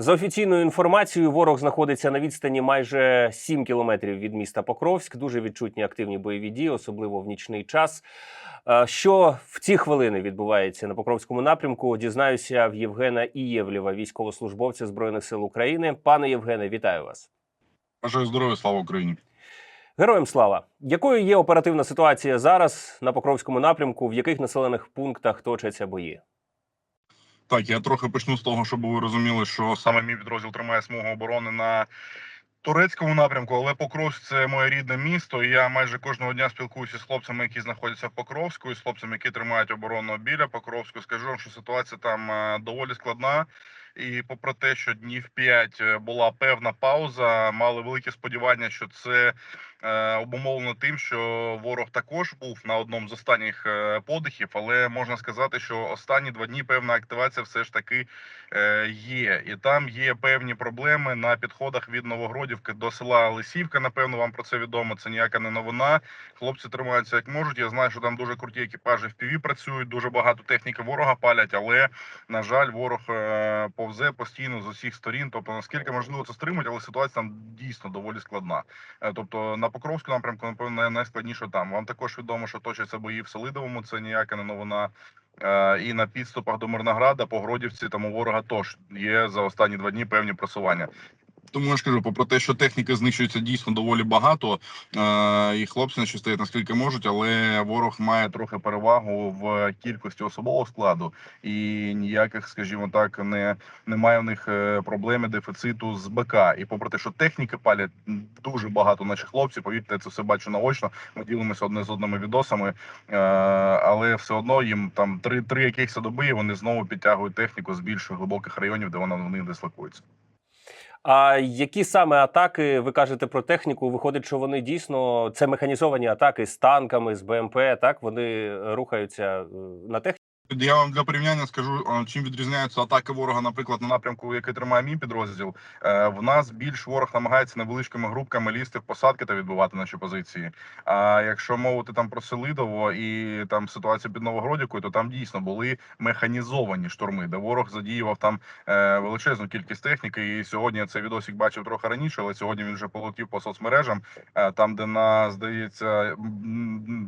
За офіційною інформацією, ворог знаходиться на відстані майже 7 кілометрів від міста Покровськ. Дуже відчутні активні бойові дії, особливо в нічний час. Е, Що в ці хвилини відбувається на Покровському напрямку? Дізнаюся в Євгена Ієвлєва, військовослужбовця збройних сил України. Пане Євгене, вітаю вас. Бажаю здоров'я, слава Україні. Героям слава! Якою є оперативна ситуація зараз на Покровському напрямку? В яких населених пунктах точаться бої? Так, я трохи почну з того, щоб ви розуміли, що саме мій підрозділ тримає смугу оборони на турецькому напрямку, але Покровськ це моє рідне місто. І я майже кожного дня спілкуюся з хлопцями, які знаходяться в Покровську, і з хлопцями, які тримають оборону біля Покровську. Скажу вам, що ситуація там е, доволі складна. І попри те, що днів 5 була певна пауза, мали великі сподівання, що це е, обумовлено тим, що ворог також був на одному з останніх е, подихів, але можна сказати, що останні два дні певна активація все ж таки е, є, і там є певні проблеми на підходах від Новогродівки до села Лисівка. Напевно, вам про це відомо. Це ніяка не новина. Хлопці тримаються як можуть. Я знаю, що там дуже круті екіпажі в ПІВІ працюють. Дуже багато техніки ворога палять, але на жаль, ворог е, повзе постійно з усіх сторін. Тобто, наскільки можливо це стримати, але ситуація там дійсно доволі складна. Е, Тобто на Покровську напрямку, напевно, найскладніше там. Вам також відомо, що точаться бої в Солидовому. Це ніяка не новина. Е, І на підступах до Мирнограда, по Гродівці, там у ворога теж є за останні два дні певні просування. Тому я ж кажу, попри те, що техніки знищується дійсно доволі багато, е, і хлопці наче стоять наскільки можуть, але ворог має трохи перевагу в кількості особового складу, і ніяких, скажімо так, не немає в них е, проблеми дефіциту з БК. І попри те, що техніки палять дуже багато наших хлопців, повірте, це все бачу наочно. Ми ділимося одне з одними відосами, е, але все одно їм там три три якихось доби, і вони знову підтягують техніку з більш глибоких районів, де вона в них дислокується. А які саме атаки ви кажете про техніку? Виходить, що вони дійсно це механізовані атаки з танками, з БМП. Так вони рухаються е, на техніку. Я вам для порівняння скажу, чим відрізняються атаки ворога, наприклад, на напрямку, який тримає мій підрозділ. Е, В нас більш ворог намагається невеличкими групками лізти в посадки та відбивати наші позиції. А якщо мовити там про Селидово і там ситуацію під Новогродівкою, то там дійсно були механізовані штурми, де ворог задіював там е, величезну кількість техніки. І сьогодні цей відосик бачив трохи раніше, але сьогодні він вже полетів по соцмережам. Е, Там, де на здається,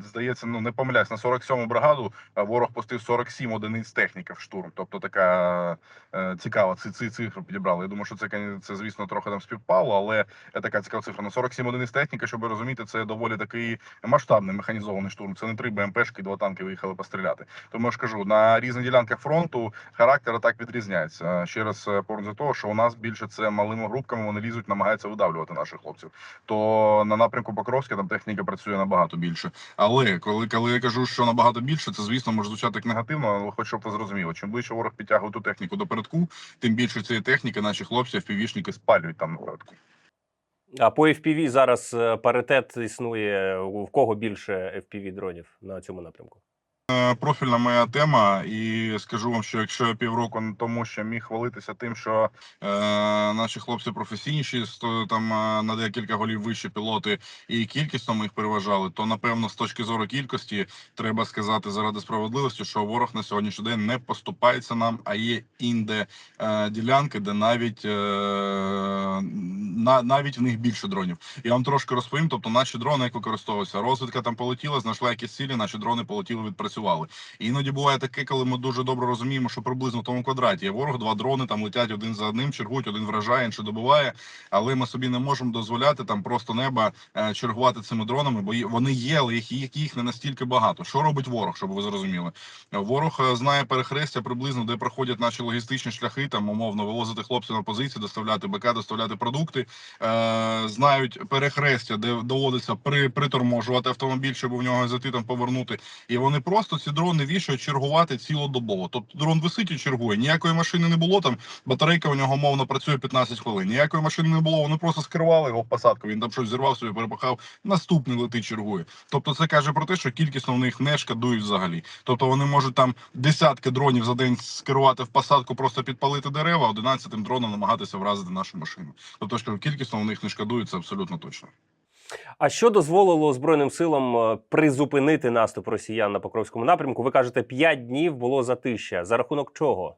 здається, ну не помиляюсь, на 47-му бригаду е, ворог пустив 47 одиниць техніки в штурм. Тобто така е, цікава ці, ці цифри підібрали. Я думаю, що це це звісно трохи там співпало, але е, така цікава цифра. На 47 одиниць техніки, щоб розуміти, це доволі такий масштабний механізований штурм. Це не три БМПшки, два танки виїхали постріляти. Тому я ж кажу, на різних ділянках фронту характер атак відрізняється. Ще раз е, повернусь до того, що у нас більше це малими групками. Вони лізуть, намагаються видавлювати наших хлопців. То на напрямку Покровська там техніка працює набагато більше. Але коли, коли я кажу, що набагато більше, це звісно може звучати як негативно, але хоч щоб ви зрозуміли. Чим ближче ворог підтягує ту техніку до передку, тим більше цієї техніки наші хлопці впівішники спалюють там на передку. А по FPV зараз е, паритет існує. У кого більше FPV дронів на цьому напрямку? Е, Профільна моя тема, і скажу вам, що якщо я півроку тому, що міг хвалитися тим, що е, наші хлопці професійніші, там е, на декілька голів вищі пілоти, і кількісно ми їх переважали, то напевно з точки зору кількості треба сказати заради справедливості, що ворог на сьогоднішній день не поступається нам, а є інде е, ділянки, де навіть е, на навіть в них більше дронів. Я вам трошки розповім. Тобто, наші дрони як використовуються. Розвідка там полетіла, знайшла якісь цілі, наші дрони полетіли, відпрацювали. І іноді буває таке, коли ми дуже добре розуміємо, що приблизно в тому квадраті є ворог, два дрони там летять один за одним, чергують, один вражає, інший добиває. Але ми собі не можемо дозволяти там просто неба е, чергувати цими дронами, бо вони є, але їх, їх, їх не настільки багато. Що робить ворог, щоб ви зрозуміли? Ворог е, знає перехрестя приблизно, де проходять наші логістичні шляхи, там умовно вивозити хлопців на позиції, доставляти БК, доставляти продукти. Е, знають перехрестя, де доводиться при, приторможувати автомобіль, щоб в нього зайти там повернути. І вони просто ці дрони вішають чергувати цілодобово. Тобто дрон висить і чергує. Ніякої машини не було там. Батарейка у нього мовно працює 15 хвилин. Ніякої машини не було. Вони просто скривали його в посадку. Він там щось зірвав собі, перепахав. Наступний летить, чергує. Тобто, це каже про те, що кількісно в них не шкодують взагалі. Тобто вони можуть там десятки дронів за день скерувати в посадку, просто підпалити дерева, 11 дроном намагатися вразити нашу машину. Тобто, що кількісно в них не шкодують, це абсолютно точно. А що дозволило Збройним силам е, призупинити наступ росіян на Покровському напрямку? Ви кажете, 5 днів було затища. За рахунок чого?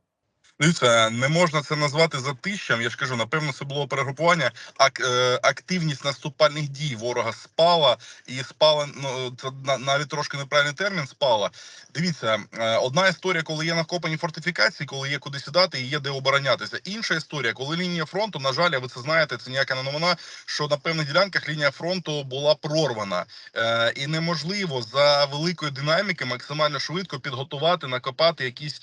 Дивіться, не можна це назвати затищем. Я ж кажу, напевно, це було перегрупування. Ак, е, активність наступальних дій ворога спала, і спала ну це на- навіть трошки неправильний термін. Спала. Дивіться, е, одна історія, коли є накопані фортифікації, коли є куди сідати і є де оборонятися. Інша історія, коли лінія фронту, на жаль, ви це знаєте, це ніяка не новина. Що на певних ділянках лінія фронту була прорвана, е, і неможливо за великої динаміки максимально швидко підготувати, накопати якісь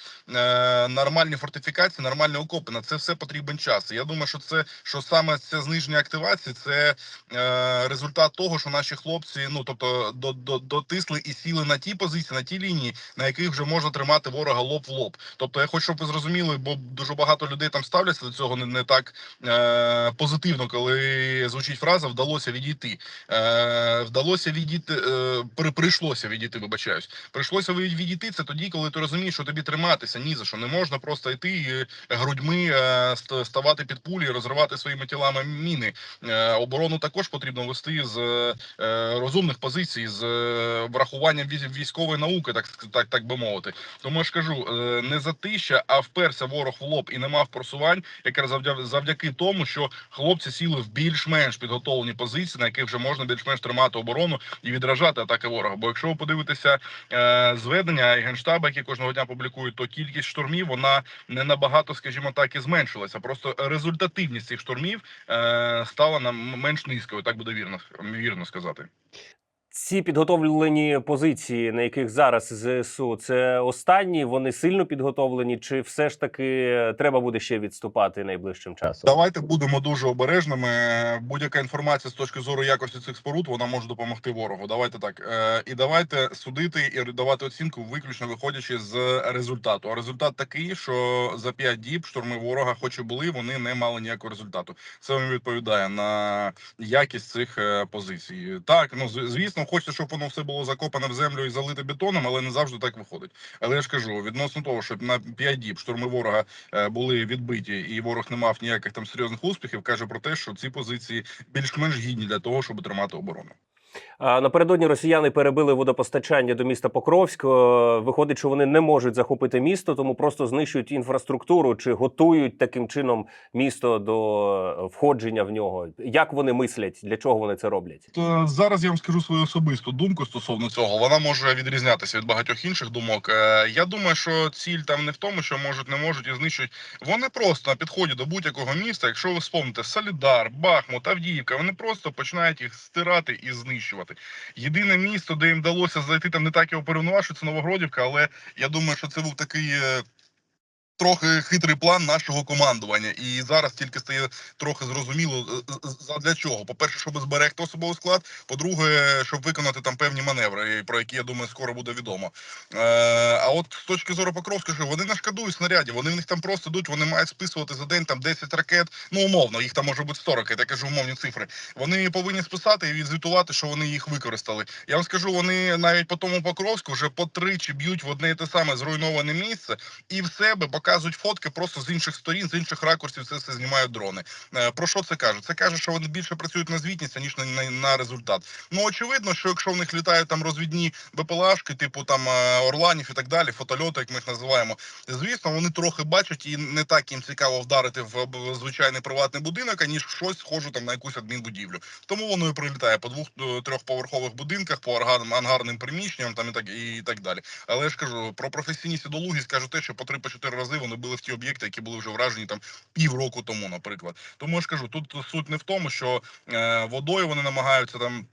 нормальні фортифікації, нормальні окопи. На це все потрібен час. Я думаю, що це що саме це зниження активації, це е, результат того, що наші хлопці, ну тобто, до, до, дотисли і сіли на ті позиції, на ті лінії, на яких вже можна тримати ворога лоб в лоб. Тобто, я хочу, щоб ви зрозуміли, бо дуже багато людей там ставляться до цього не, не так е, позитивно, коли звучить фраза вдалося відійти. Е, вдалося відійти, е, при, прийшлося відійти, вибачаюсь. Прийшлося відійти це тоді, коли ти розумієш, що тобі триматися ні за що. Не можна просто йти і грудьми е, ставати під пулі, розривати своїми тілами міни. Е, оборону також потрібно вести з е, розумних позицій, з е, врахуванням військової науки, так так, так би мовити. Тому я ж кажу, е, не затища, а вперся ворог в лоб і не мав просувань, якраз завдя- завдяки тому, що хлопці сіли в більш-менш підготовлені позиції, на яких вже можна більш-менш тримати оборону і відражати атаки ворога. Бо якщо ви подивитеся е, зведення і генштаба, які кожного дня публікують, то кількість штурмів вона не набагато, скажімо так, і зменшилася. Просто результативність цих штурмів е, стала нам менш низькою, так буде вірно вірно сказати. Ці підготовлені позиції, на яких зараз ЗСУ, це останні, вони сильно підготовлені, чи все ж таки треба буде ще відступати найближчим часом? Давайте будемо дуже обережними. Будь-яка інформація з точки зору якості цих споруд вона може допомогти ворогу. Давайте так. Е, І давайте судити і давати оцінку виключно виходячи з результату. А результат такий, що за 5 діб штурми ворога, хоч і були, вони не мали ніякого результату. Це вам відповідає на якість цих е, позицій. Так, ну з- звісно, хочеться, щоб воно все було закопане в землю і залите бетоном, але не завжди так виходить. Але я ж кажу, відносно того, щоб на 5 діб штурми ворога е, були відбиті, і ворог не мав ніяких там серйозних успіхів, каже про те, що ці позиції більш-менш гідні для того, щоб тримати оборону. Напередодні росіяни перебили водопостачання до міста Покровськ. Е, Виходить, що вони не можуть захопити місто, тому просто знищують інфраструктуру чи готують таким чином місто до е, входження в нього. Як вони мислять? Для чого вони це роблять? Зараз я вам скажу свою особисту думку стосовно цього. Вона може відрізнятися від багатьох інших думок. Е, Я думаю, що ціль там не в тому, що можуть, не можуть і знищують. Вони просто на підході до будь-якого міста. Якщо ви вспомните Солідар, Бахмут, Авдіївка, вони просто починають їх стирати і знищувати. Єдине місто, де їм вдалося зайти там не так його перейменувати, що це Новогродівка, але я думаю, що це був такий. Трохи хитрий план нашого командування, і зараз тільки стає трохи зрозуміло е, е, для чого. По перше, щоб зберегти особовий склад. По-друге, щоб виконати там певні маневри, про які я думаю, скоро буде відомо. Е, а от з точки зору Покровська, що вони не шкодують снарядів. Вони в них там просто йдуть. Вони мають списувати за день там 10 ракет. Ну умовно, їх там може бути 100 ракет. Я кажу умовні цифри. Вони повинні списати і відзвітувати, що вони їх використали. Я вам скажу, вони навіть по тому Покровську вже по тричі б'ють в одне і те саме зруйноване місце і в себе показують фотки просто з інших сторін, з інших ракурсів. Це все знімають дрони. Е, Про що це каже? Це каже, що вони більше працюють на звітність, ніж на, на, на результат. Ну очевидно, що якщо в них літають там розвідні БПЛАшки, типу там е, Орланів і так далі, фотольоти, як ми їх називаємо. Звісно, вони трохи бачать і не так їм цікаво вдарити в звичайний приватний будинок, аніж щось схоже там на якусь адмінбудівлю. Тому воно і прилітає по двох е, трьохповерхових будинках, по ангарним приміщенням, там і так і так далі. Але я ж кажу про професійність і долугість кажу те, що по три по чотири рази вони били в ті об'єкти, які були вже вражені там півроку тому, наприклад. Тому я ж кажу, тут суть не в тому, що е, водою вони намагаються там.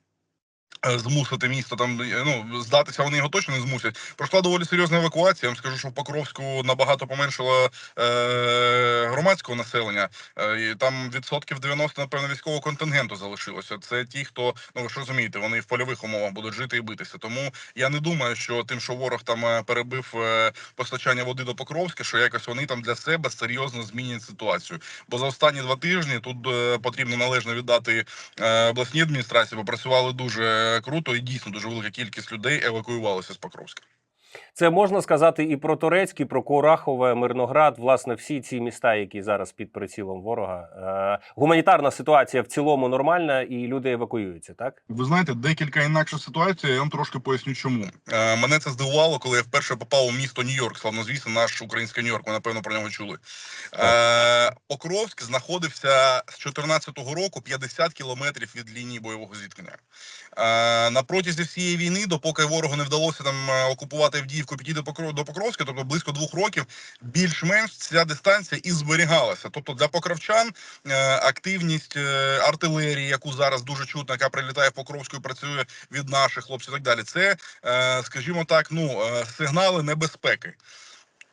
Е, Змусити місто там е, ну здатися, вони його точно не змусять. Пройшла доволі серйозна евакуація. Я вам скажу, що в Покровську набагато поменшало е, громадського населення. Е, і там відсотків 90, напевно, військового контингенту залишилося. Це ті, хто ну ви ж розумієте, вони в польових умовах будуть жити і битися. Тому я не думаю, що тим, що ворог там е, перебив постачання води до Покровська, що якось вони там для себе серйозно змінять ситуацію. Бо за останні два тижні тут потрібно належно віддати обласній адміністрації, бо працювали дуже круто і дійсно дуже велика кількість людей евакуювалася з Покровська. Це можна сказати і про Турецьк, і про Курахове, Мирноград. Власне, всі ці міста, які зараз під прицілом ворога. Е, гуманітарна ситуація в цілому нормальна, і люди евакуюються, так? Ви знаєте, декілька інакша ситуація. Я вам трошки поясню, чому е, мене це здивувало, коли я вперше попав у місто Нью-Йорк. Славнозвісно, наш український Нью-Йорк. Ви напевно про нього чули. Е, Покровськ знаходився з 14-го року 50 кілометрів від лінії бойового зіткнення. Е, на протязі всієї війни, допоки ворогу не вдалося там е, окупувати Авдіївку, підійти до покро до Покровська, тобто близько двох років, більш-менш ця дистанція і зберігалася. Тобто для покровчан е, активність е, артилерії, яку зараз дуже чутно, яка прилітає в Покровську і працює від наших хлопців, і так далі. Це, е, скажімо так, ну сигнали небезпеки.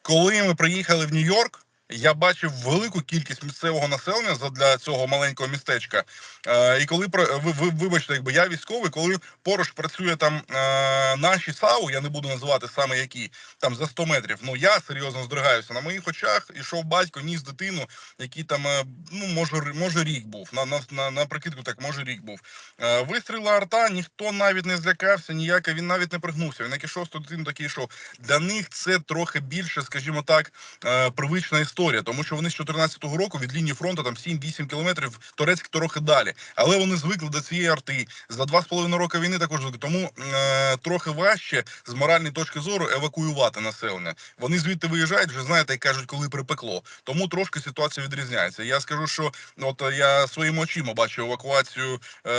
Коли ми приїхали в Нью-Йорк. Я бачив велику кількість місцевого населення для цього маленького містечка. Е, і коли ви, ви вибачте, якби я військовий, коли поруч працює там е, наші САУ, я не буду називати саме які там за 100 метрів. Ну я серйозно здригаюся. На моїх очах ішов батько, ніс дитину, який там е, ну може може рік був. На на, на, на прикидку так може рік був. Е, вистріла арта, ніхто навіть не злякався, ніяке він навіть не пригнувся. Він як ішов з дитину, так йшов. Для них це трохи більше, скажімо так, е, привична історія, тому що вони з 14-го року від лінії фронту там 7-8 кілометрів Турецьк трохи далі. Але вони звикли до цієї арти. За два з половиною роки війни також звикли. Тому е, трохи важче з моральної точки зору евакуювати населення. Вони звідти виїжджають, вже знаєте, як кажуть, коли припекло. Тому трошки ситуація відрізняється. Я скажу, що от я своїми очима бачу евакуацію е,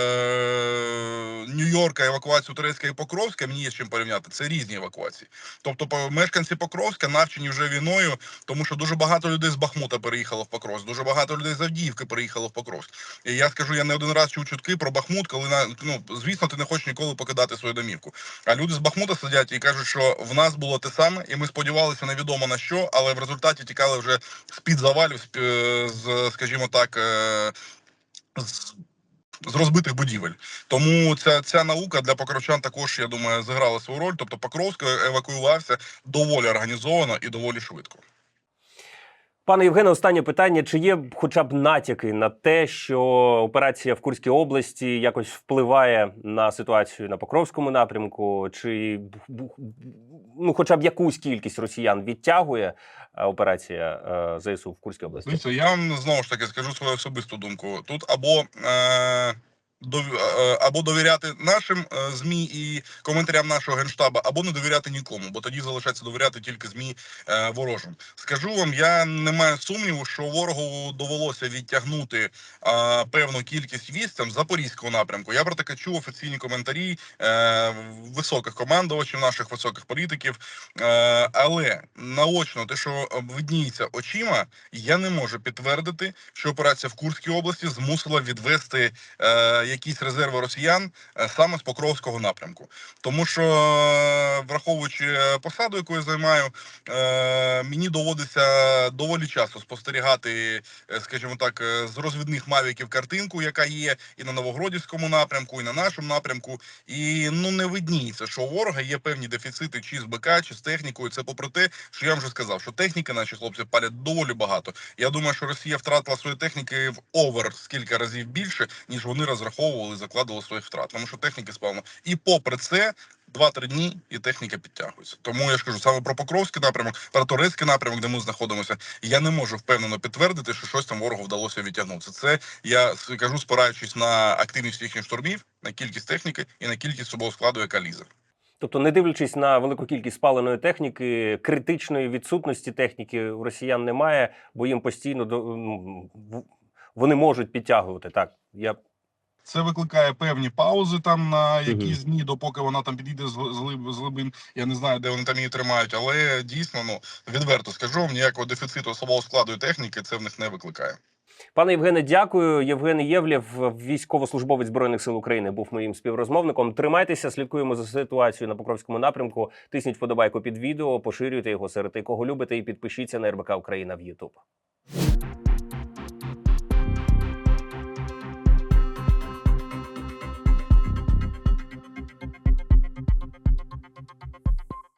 Нью-Йорка, евакуацію Турецька і Покровська. Мені є з чим порівняти. Це різні евакуації. Тобто, мешканці Покровська навчені вже війною, тому що дуже багато людей з Бахмута переїхало в Покровськ, дуже багато людей з Авдіївки переїхало в Покровськ. І я скажу, я не один раз чув чутки про Бахмут, коли на ну звісно, ти не хочеш ніколи покидати свою домівку. А люди з Бахмута сидять і кажуть, що в нас було те саме, і ми сподівалися невідомо на що, але в результаті тікали вже з під завалів, з, е, скажімо так. е, з з розбитих будівель, тому ця ця наука для покровчан також я думаю зіграла свою роль. Тобто Покровськ евакуювався доволі організовано і доволі швидко. Пане Євгене, останнє питання: чи є хоча б натяки на те, що операція в Курській області якось впливає на ситуацію на Покровському напрямку, чи ну, хоча б якусь кількість росіян відтягує е, операція е, ЗСУ в Курській області? Я вам знову ж таки скажу свою особисту думку. Тут або е, або довіряти нашим е, змі і коментарям нашого генштаба, або не довіряти нікому, бо тоді залишається довіряти тільки змі е, ворожим. Скажу вам, я не маю сумніву, що ворогу довелося відтягнути е, певну кількість військ запорізького напрямку. Я про таке чув офіційні коментарі е, високих командувачів, наших високих політиків. Е, але наочно, те, що видніється очима, я не можу підтвердити, що операція в Курській області змусила відвести е, якісь резерви росіян е, саме з Покровського напрямку. Тому що, е, враховуючи посаду, яку я займаю, е, мені доводиться доволі часто спостерігати, скажімо так, з розвідних мавіків картинку, яка є і на Новогродівському напрямку, і на нашому напрямку. І ну не видніється, що у ворога є певні дефіцити чи з БК, чи з технікою. Це попри те, що я вже сказав, що техніки наші хлопці палять доволі багато. Я думаю, що Росія втратила свої техніки в овер скільки разів більше, ніж вони розраховували, закладували своїх втрат. Тому що техніки спавно. І попри це. Два-три дні і техніка підтягується. Тому я ж кажу саме про Покровський напрямок, про Турецький напрямок, де ми знаходимося. Я не можу впевнено підтвердити, що щось там ворогу вдалося відтягнути. Це я кажу, спираючись на активність їхніх штурмів, на кількість техніки і на кількість особового складу, яка лізе. Тобто, не дивлячись на велику кількість спаленої техніки, критичної відсутності техніки у росіян немає, бо їм постійно до ну, вони можуть підтягувати. Так, я Це викликає певні паузи там на якісь дні, допоки вона там підійде з, гли- з, глиб- з глибин. Я не знаю, де вони там її тримають, але дійсно, ну відверто скажу вам, ніякого дефіциту особового складу і техніки це в них не викликає. Пане Євгене, дякую. Євген Євлєв, військовослужбовець збройних сил України, був моїм співрозмовником. Тримайтеся, слідкуємо за ситуацією на Покровському напрямку. Тисніть вподобайку під відео, поширюйте його серед тих, кого любите, і підпишіться на РБК Україна в Ютуб.